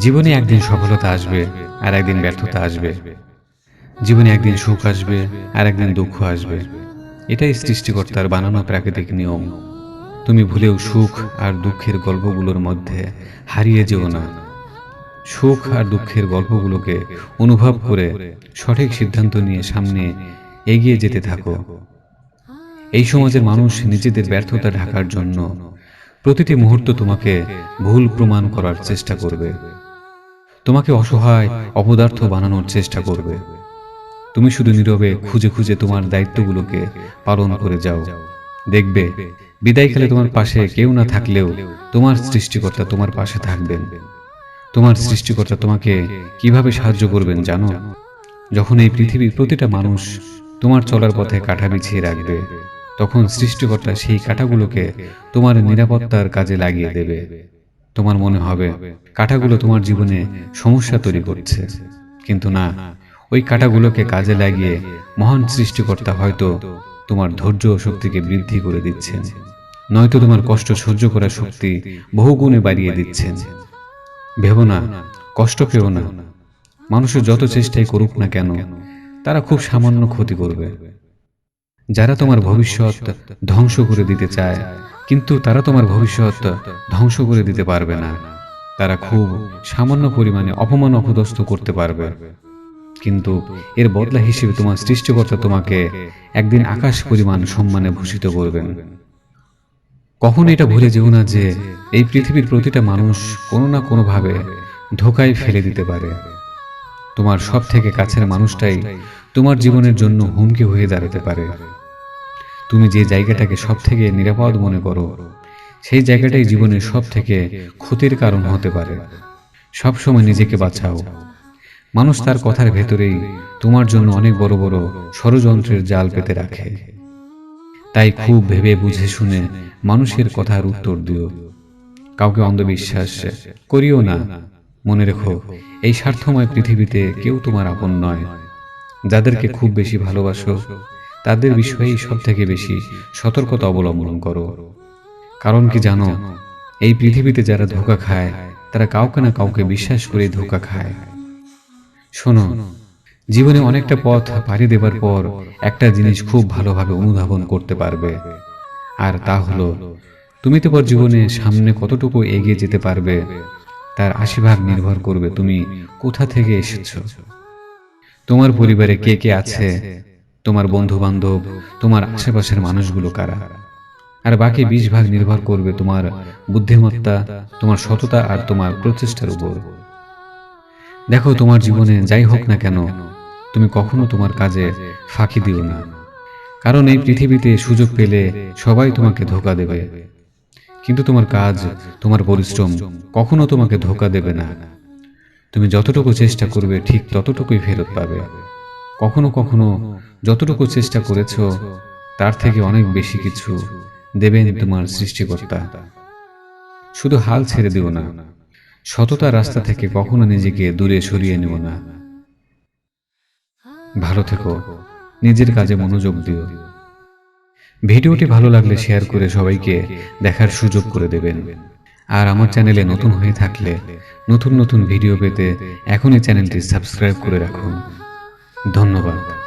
জীবনে একদিন সফলতা আসবে, আর একদিন ব্যর্থতা আসবে। জীবনে একদিন সুখ আসবে, আর একদিন দুঃখ আসবে। এটাই সৃষ্টিকর্তার বানানো প্রাকৃতিক নিয়ম। তুমি ভুলেও সুখ আর দুঃখের গল্পগুলোর মধ্যে হারিয়ে যেও না। সুখ আর দুঃখের গল্পগুলোকে অনুভব করে সঠিক সিদ্ধান্ত নিয়ে সামনে এগিয়ে যেতে থাকো। এই সমাজের মানুষ নিজেদের ব্যর্থতা ঢাকার জন্য প্রতিটি মুহূর্ত তোমাকে ভুল প্রমাণ করার চেষ্টা করবে। তোমাকে অসহায়, অপদার্থ বানানোর চেষ্টা করবে। তুমি শুধু নীরবে খুঁজে খুঁজে তোমার দায়িত্বগুলোকে পালন করে যাও। দেখবে বিদায়কালে তোমার পাশে কেউ না থাকলেও তোমার সৃষ্টিকর্তা তোমার পাশে থাকবেন। তোমার সৃষ্টিকর্তা তোমাকে কীভাবে সাহায্য করবেন জানো? যখন এই পৃথিবীর প্রতিটা মানুষ তোমার চলার পথে কাঠা বিছিয়ে রাখবে, তখন সৃষ্টিকর্তা সেই কাঁটাগুলোকে তোমার নিরাপত্তার কাজে লাগিয়ে দেবে। তোমার মনে হবে, কাঁটাগুলো তোমার জীবনে সমস্যা তৈরি করছে। কিন্তু না, ওই কাঁটাগুলোকে কাজে লাগিয়ে মহান সৃষ্টিকর্তা হয়তো তোমার ধৈর্য ও শক্তিকে বৃদ্ধি করে দিচ্ছেন। নয়তো তোমার কষ্ট সহ্য করার শক্তি বহুগুণে বাড়িয়ে দিচ্ছেন। ভেবো না, কষ্ট পেও না। মানুষের যত চেষ্টাই করুক না কেন, তারা খুব সামান্য ক্ষতি করবে। যারা তোমার ভবিষ্যৎ ধ্বংস করে দিতে চায়, কিন্তু তারা তোমার ভবিষ্যৎ ধ্বংস করে দিতে পারবে না। তারা খুব সামান্য পরিমাণে অপমান অপদস্থ করতে পারবে। কিন্তু এর বদলা হিসেবে তোমার সৃষ্টিকর্তা তোমাকে একদিন আকাশ পরিমাণ সম্মানে ভূষিত করবেন। কখনো এটা ভুলে যেও না যে এই পৃথিবীর প্রতিটা মানুষ কোনো না কোনোভাবে ধোকায় ফেলে দিতে পারে। তোমার সব থেকে কাছের মানুষটাই তোমার জীবনের জন্য হুমকি হয়ে দাঁড়াতে পারে। তুমি যে জায়গাটাকে সব থেকে নিরাপদ মনে করো, সেই জায়গাটাই জীবনের সব থেকে ক্ষতির কারণ হতে পারে। সব সময় নিজেকে বাঁচাও। মানুষ তার কথার ভেতরেই তোমার জন্য অনেক বড় বড় ষড়যন্ত্রের জাল পেতে রাখে। তাই খুব ভেবে বুঝে শুনে মানুষের কথার উত্তর দিও। কাউকে অন্ধবিশ্বাস করিও না। মনে রেখো, এই স্বার্থময় পৃথিবীতে কেউ তোমার আপন নয়। যাদেরকে খুব বেশি ভালোবাসো তাদের বিষয়েই সব থেকে বেশি সতর্কতা অবলম্বন করো। কারণ কি জানো, এই পৃথিবীতে যারা ধোকা খায়, তারা কাউকে না কাউকে বিশ্বাস করে ধোকা খায়। শোনো, জীবনে অনেকটা পথ পাড়ি দেবার পর একটা জিনিস খুব ভালোভাবে অনুধাবন করতে পারবে। আর তা হলো, তুমি তোমার জীবনে সামনে কতটুকু এগিয়ে যেতে পারবে, তার আশি ভাগ নির্ভর করবে তুমি কোথা থেকে এসেছ। তোমার পরিবারে কে কে আছে তোমার বন্ধু বান্ধব তোমার আশেপাশের মানুষগুলো কারা? আর বাকি বিশ ভাগ নির্ভর করবে তোমার বুদ্ধিমত্তা, তোমার সততা আর তোমার প্রচেষ্টার উপর। দেখো, তোমার জীবনে যাই হোক না কেন, তুমি কখনো তোমার কাজে ফাঁকি দিও না। কারণ এই পৃথিবীতে সুযোগ পেলে সবাই তোমাকে ধোকা দেবে। কিন্তু তোমার কাজ, তোমার পরিশ্রম কখনো তোমাকে ধোকা দেবে না। তুমি যতটুকু চেষ্টা করবে, ঠিক ততটুকুই ফেরত পাবে। কখনো কখনো যতটুকু চেষ্টা করেছ, তার থেকে অনেক বেশি কিছু দেবেন তোমার সৃষ্টিকর্তা। শুধু হাল ছেড়ে দিও না সততা রাস্তা থেকে কখনো নিজেকে দূরে সরিয়ে নিও না। ভালো থেকো, নিজের কাজে মনোযোগ দিও। ভিডিওটি ভালো লাগলে শেয়ার করে সবাইকে দেখার সুযোগ করে দেবেন। আর আমার চ্যানেলে নতুন হয়ে থাকলে নতুন নতুন ভিডিও পেতে এখনই চ্যানেলটি সাবস্ক্রাইব করে রাখুন। ধন্যবাদ।